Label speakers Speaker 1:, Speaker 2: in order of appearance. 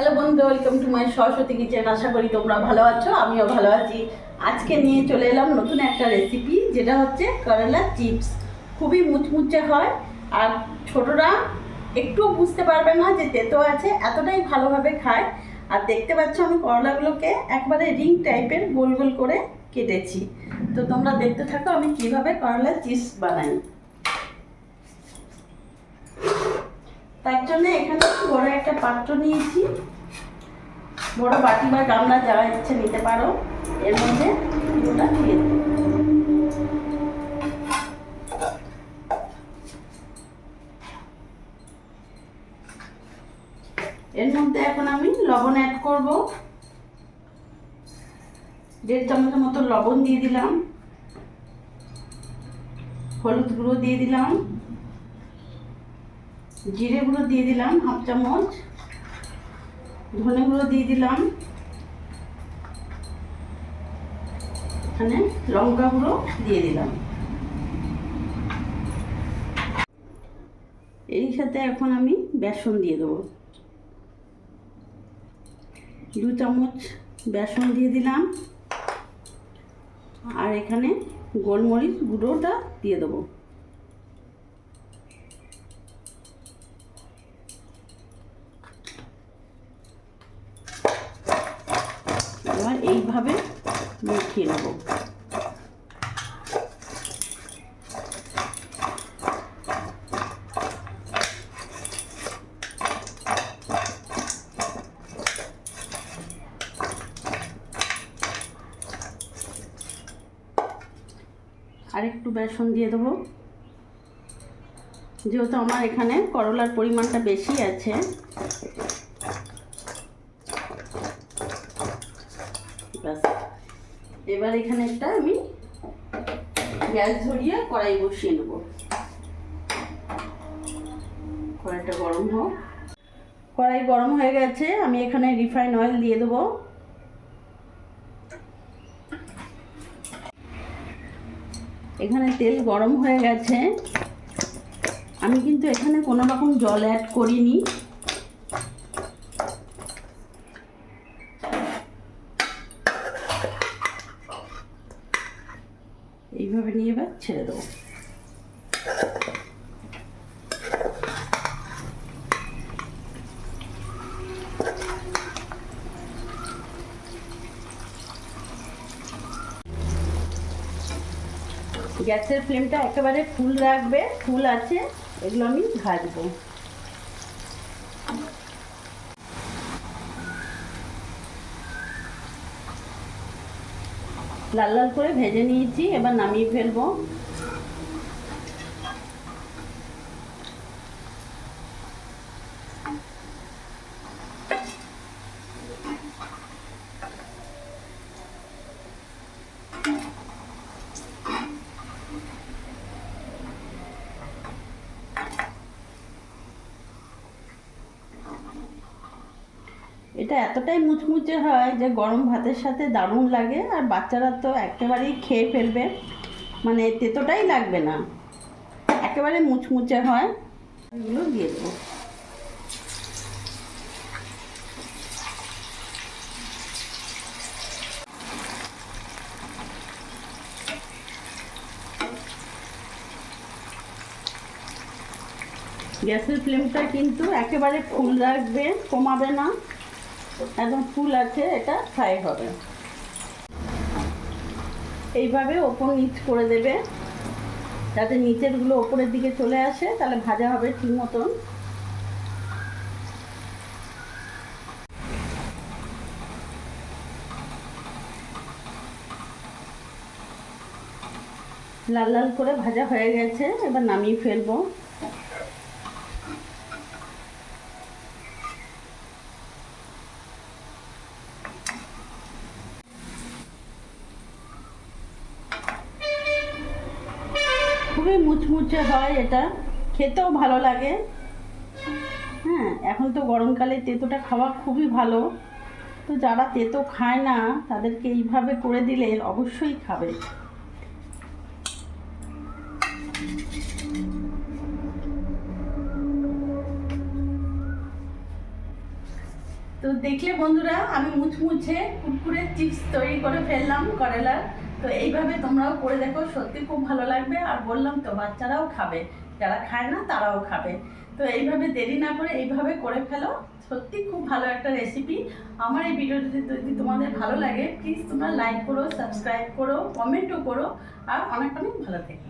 Speaker 1: Hello বন্ধু welcome to my Saraswati kitchen আশা করি তোমরা ভালো আছো, আমিও ভালো আছি। আজকে নিয়ে চলে এলাম নতুন একটা রেসিপি যেটা হচ্ছে করলা চিপস খুবই মুচমুচে হয়, আর ছোটরা একটুও বুঝতে পারবে না যে তেতো আছে, এতটাই ভালোভাবে খায়। আর দেখতে পাচ্ছ আমি করলাগুলোকে একবারে রিং টাইপের গোল গোল করে কেটেছি। তো তোমরা দেখতে থাকো আমি কীভাবে করলা চিপস বানাই। তার জন্য এখানে বড় একটা পাত্র নিয়েছি। বড় বাটি বা গামলা যারা ইচ্ছে নিতে পারো। এর মধ্যে দিয়ে এর মধ্যে এখন আমি লবণ অ্যাড করব। দেড় চামচের মতো লবণ দিয়ে দিলাম। হলুদ গুঁড়ো দিয়ে দিলাম। জিরে গুঁড়ো দিয়ে দিলাম, হাফ চামচ। ধনে গুঁড়ো দিয়ে দিলাম। এখানে লঙ্কা গুঁড়ো দিয়ে দিলাম। এই সাথে এখন আমি বেসন দিয়ে দেবো। দু চামচ বেসন দিয়ে দিলাম। আর এখানে গোলমরিচ গুঁড়োটা দিয়ে দেবো। এবার এইভাবে মেখে নেব। আরেকটু বেসন দিয়ে দেবো। যেহেতু আমার এখানে করলার পরিমাণটা বেশি আছে এবার এখানে একটা আমি গ্যাস ধরিয়ে কড়াই বসিয়ে নেব। কড়াইটা গরম হোক। কড়াই গরম হয়ে গেছে, আমি এখানে রিফাইন অয়েল দিয়ে দেবো। এখানে তেল গরম হয়ে গেছে। আমি কিন্তু এখানে কোনো রকম জল অ্যাড করিনি। এইভাবে নিয়ে এবার ছেড়ে দেবো। গ্যাসের ফ্লেমটা একেবারে ফুল রাখবে, ফুল আছে, এগুলো আমি ভাজবো। লাল লাল করে ভেজে নিয়েছি এবার নামিয়ে ফেলব। এটা এতটাই মুচমুচে হয় যে গরম ভাতের সাথে দারুণ লাগে, আর বাচ্চারা তো একেবারেই খেয়ে ফেলবে। মানে তেতোটাই লাগবে না। একেবারে মুচমুচে হয়। এগুলো দিয়ে দেবো। গ্যাসের ফ্লেমটা কিন্তু একেবারে ফুল রাখবে কমাবে না। একদম ফুল আছে, এটা ফ্রাই হবে। এইভাবে ওপর নিচ করে দেবে। যাতে নিচেরগুলো ওপরের দিকে চলে আসে, তাহলে ভাজা হবে ঠিক মতন। লাল লাল করে ভাজা হয়ে গেছে, এবার নামিয়ে ফেলব। খুবই মুচমুচে হয় এটা। খেতেও ভালো লাগে। হ্যাঁ এখন তো গরমকালে তেঁতোটা খাওয়া খুবই ভালো। তো যারা তেঁতো খায় না, তাদেরকে এইভাবে করে দিলে অবশ্যই খাবে। তো দেখলে বন্ধুরা, আমি মুচমুচে কুরকুরে চিপস তৈরি করে ফেললাম করেলার। তো এইভাবে তোমরাও করে দেখো, সত্যি খুব ভালো লাগবে। আর বললাম তো, বাচ্চারাও খাবে। যারা খায় না, তারাও খাবে। তো এইভাবে দেরি না করে এইভাবে করে ফেলো। সত্যি খুব ভালো একটা রেসিপি আমার এই ভিডিওটি যদি তোমাদের ভালো লাগে প্লিজ তোমরা লাইক করো সাবস্ক্রাইব করো কমেন্টও করো। আর অনেক অনেক ভালো থেকো।